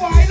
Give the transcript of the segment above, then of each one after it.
I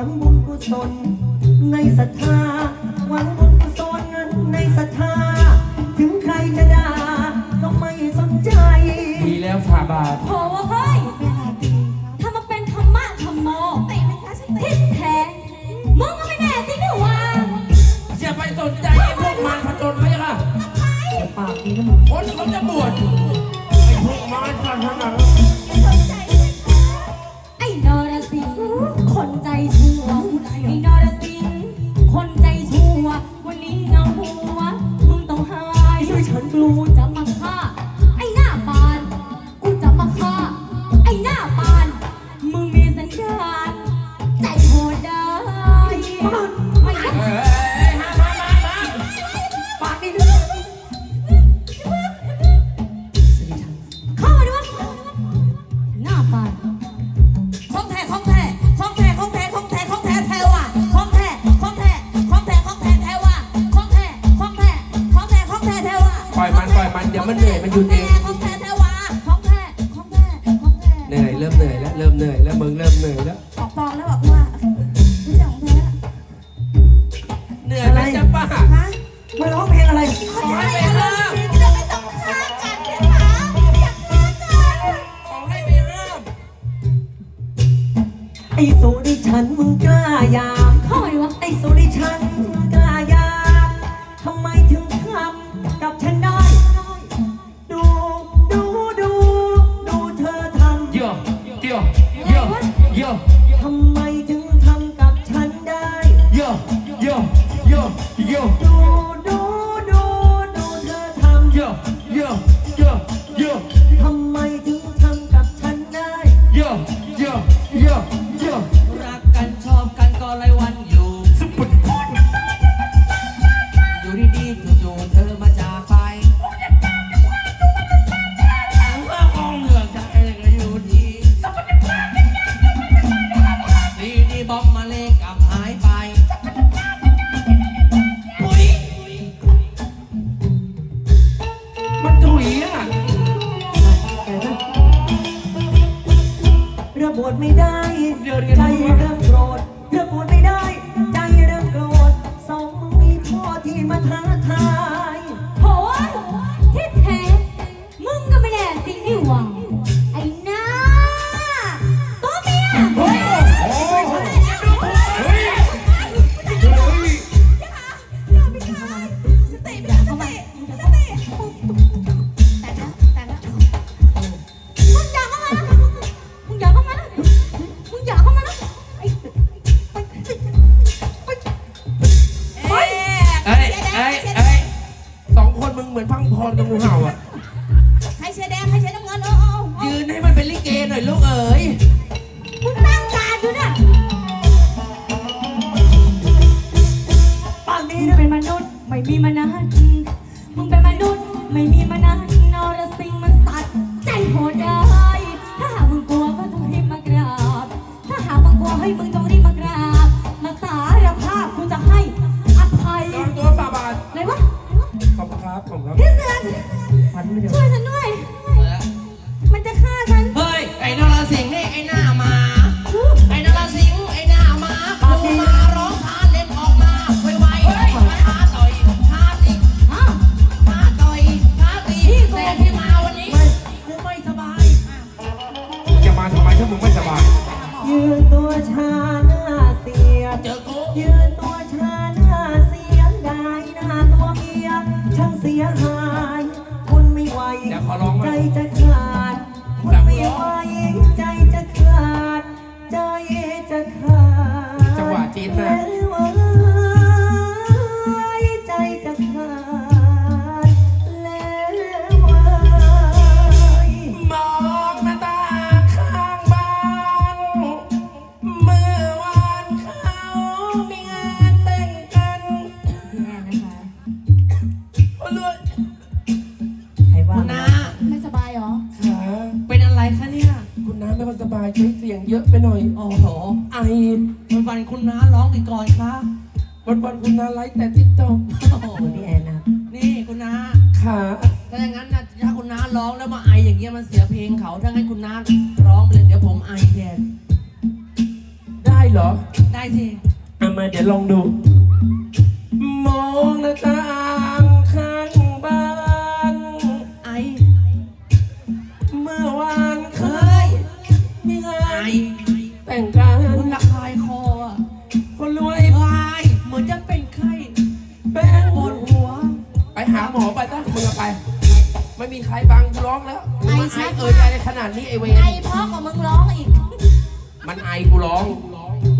ังบุญกุศลในศรัทธา มาร้องเพลงอะไร ขอให้ไปห้ามไอ้โซริชันมึงกล้ายามเข้าไปวะไอ้โซริชันมึงกล้ายามทำไมถึงทำกับฉันได้ ดูดูดูดูเธอทำเยอะเยอะเยอะเยอะทำไมถึงทำกับฉันได้เยอะเยอะเยอะเยอะ Bob 無料。 ดี๋ย วันวันๆคุณน้าไลฟ์แต่ติ๊กต็อกโอ้โหคุณพี่แอนนะนี่คุณน้า ขาถ้าอย่างนั้นนะถ้าคุณน้าร้องแล้วมาไออย่างเงี้ยมันเสียเพลงเขาถ้างั้นคุณน้าร้องไปเลยเดี๋ยวผมไอแทนได้เหรอ ได้สิเอามาเดี๋ยวลองดู มองหน้าต่างข้างบ้าน ไอเมื่อวานเคเฮ้ยยมีงาไอนแต่งกัน ไม่มีใครฟังกูร้องแล้วไอมันชัไอดเอ่ยอะไรขนาดนี้ไอเวไอรพ่อกับมึงร้องอีก มันไอกูร้อง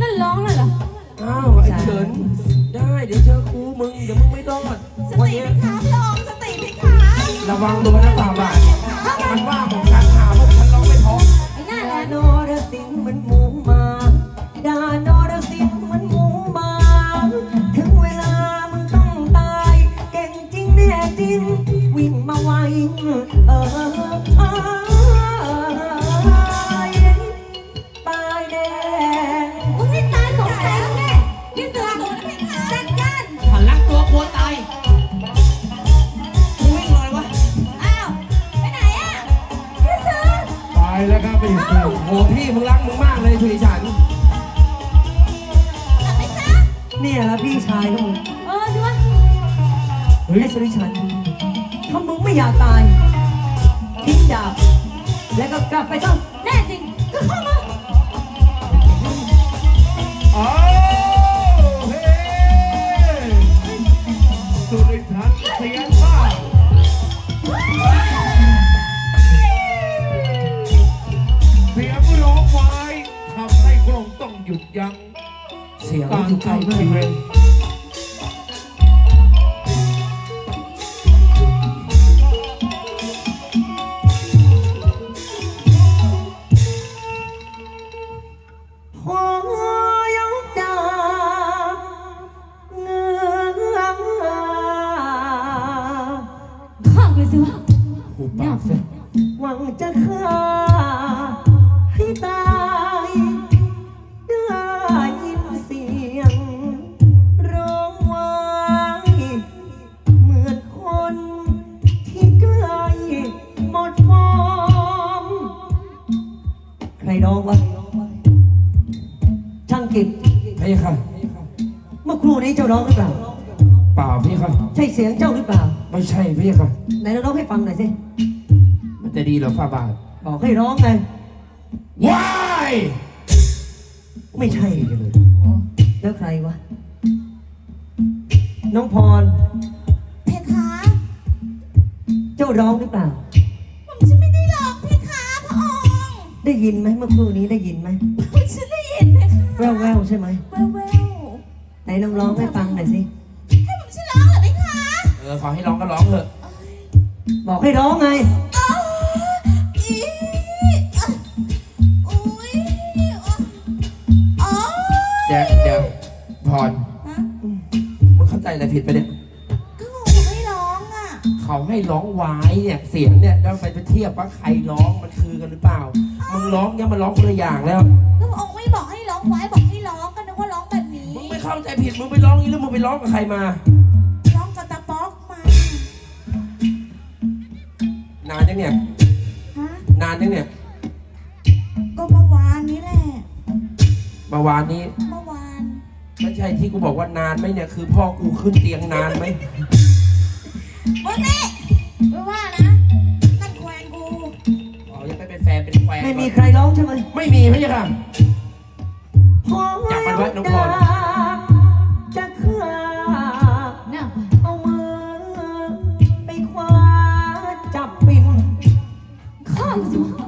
นั่นร้องเลยเหรออ้าวไอ้เฉินได้เดี๋ยวเจอครูมึงเดี๋ยวมึงไม่รอดสวันตินี้พิขาพระองค์สติพิขาระวังตัวนะฝ่าบาทมันว่าผมายทิ้งดาบแล้วก็กลับไปซะแน่จริงก็เข้ามา อ้าวเฮ้สุริชันเสียงท่าเสียงร้องไม้ทำให้พระองค์ต้องหยุดยั้ง เสียงการอยู่ไกลเข้ามากชีวิต ใครร้องวะช่างกิจพี่ค่ะเมื่อครู่นี้เจ้าร้องหรือเปล่า เปล่าพี่ค่ะใช่เสียงเจ้าหรือเปล่า ไม่ใช่พี่ค่ะ ไหนเราร้องให้ฟังหน่อยสิ มันจะดีเหรอฝ่าบาทบอกให้ร้องไงว้ายไม่ใช่กันเลยแล้วใครวะ น้องพร เพคะ เจ้าร้องหรือเปล่า ยินไหมเมื่อครู่นี้ได้ยินไหมผมฉันได้ยินเพคะแววแววๆใช่ไหมแววแววไหนลองร้องให้ฟังหน่อยสิให้ผมฉันร้องเหรอเพคะเออขอให้ร้องก็ร้องเถอะบอกให้ร้องไงอ๋ออีอะอุ้ยอ๋อเดี๋ยวเดี๋ยวพรฮะมึงเข้าใจอะไรผิดไปเนี่ย ก็บอกให้ร้องอะเขาให้ร้องไว้เนี่ยเสียงเนี่ยแล้วไปไปเทียบว่าใครร้องมันคือกันหรือเปล่า มึงร้องเนี่ยมันร้องคนละอย่างแล้ว ก็พระองค์ไม่บอกให้ร้องไว้บอกให้ร้องก็นึกว่าร้องแบบนี้มึงไม่เข้าใจผิด มึงไปร้องนี้แล้วมึงไปร้องกับใครมา ร้องกับตาป๊อกมานานยังเนี่ย ฮะนานยังเนี่ยก็เมื่อวานนี้แหละเมื่อวานนี้ เมื่อวานไม่ใช่ที่กูบอกว่านานไหมเนี่ย คือพ่อกูขึ้นเตียงนานไหมมึงนี่ไม่ว่านะ ได้มีใครร้องใช่ไหมไม่มีพระยาค่ะ พ่จับมันไว้น้องพรมคนข้างสุด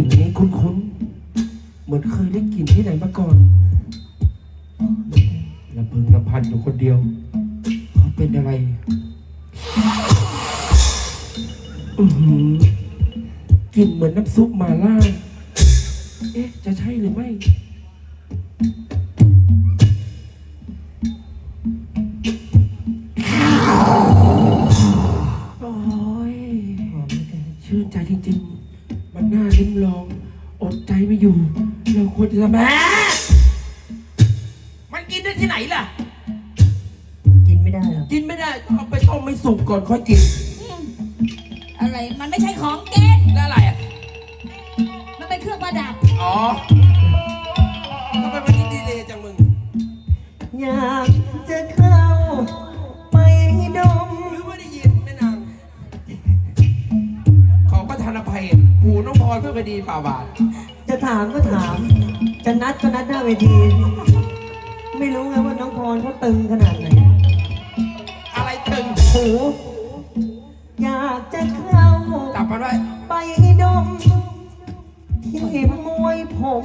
ลิ่นนี้คุ้นๆ เหมือนเคยได้กลิ่นที่ไหนมาก่อนลำพึงลำพันอยู่คนเดียวเขาเป็นอะไรอือหือกลิ่นเหมือนน้ำซุปมาล่า เอ๊ะ จะใช่หรือไม่ โอ้ยหอมเหลือเกินชื่นใจจริงๆ มันน่าลิ้มลอง อดใจไม่อยู่ เราควรจะทำแม่มันกินได้ที่ไหนล่ะ กินไม่ได้หรอกกินไม่ได้ต้องเอาไปต้มไม่สุกก่อนค่อยกินอะไร มันไม่ใช่ของเกณฑ์แล้วอะไรอะ มันเป็นเครื่องประดับ อ๋อทำไมมันกินดีเลยจังมึง อยากจะเข้ องพรเพื่อคดีฝ่าบาท จะถามก็ถาม จะนัดก็นัดหน้าเวที ไม่รู้ไงว่าน้องพรเขาตึงขนาดไหนอะไรตึงโหอยากจะเข้าจับมันไว้ ไปดมที่มวยผม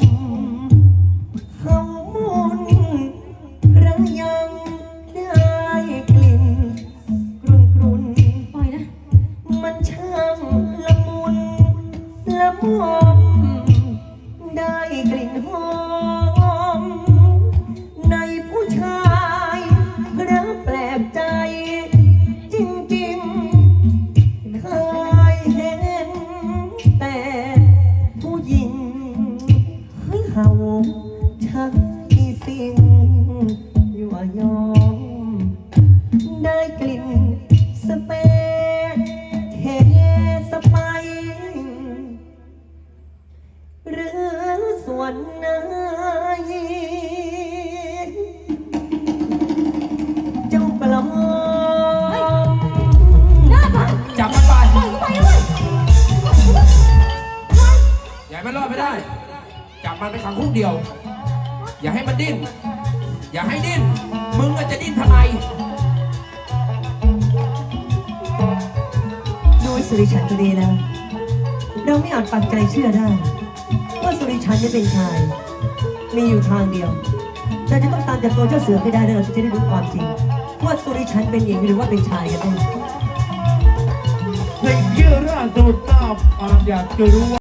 คุกเดียว อย่าให้มันดิ้น อย่าให้ดิ้น มึงอาจจะดิ้นทำไม ดูสุริชันก็ดีแล้ว เราไม่อาจปักใจเชื่อได้ ว่าสุริชันจะเป็นชาย มีอยู่ทางเดียวเราจะต้องตามจับตัวเจ้าเสือให้ได้แล้วเราจะได้รู้ความจริง ว่าสุริชันเป็นหญิงหรือว่าเป็นชายกันแน่สิ่งที่ราชบุตรต้าอยากจะรู้ว่า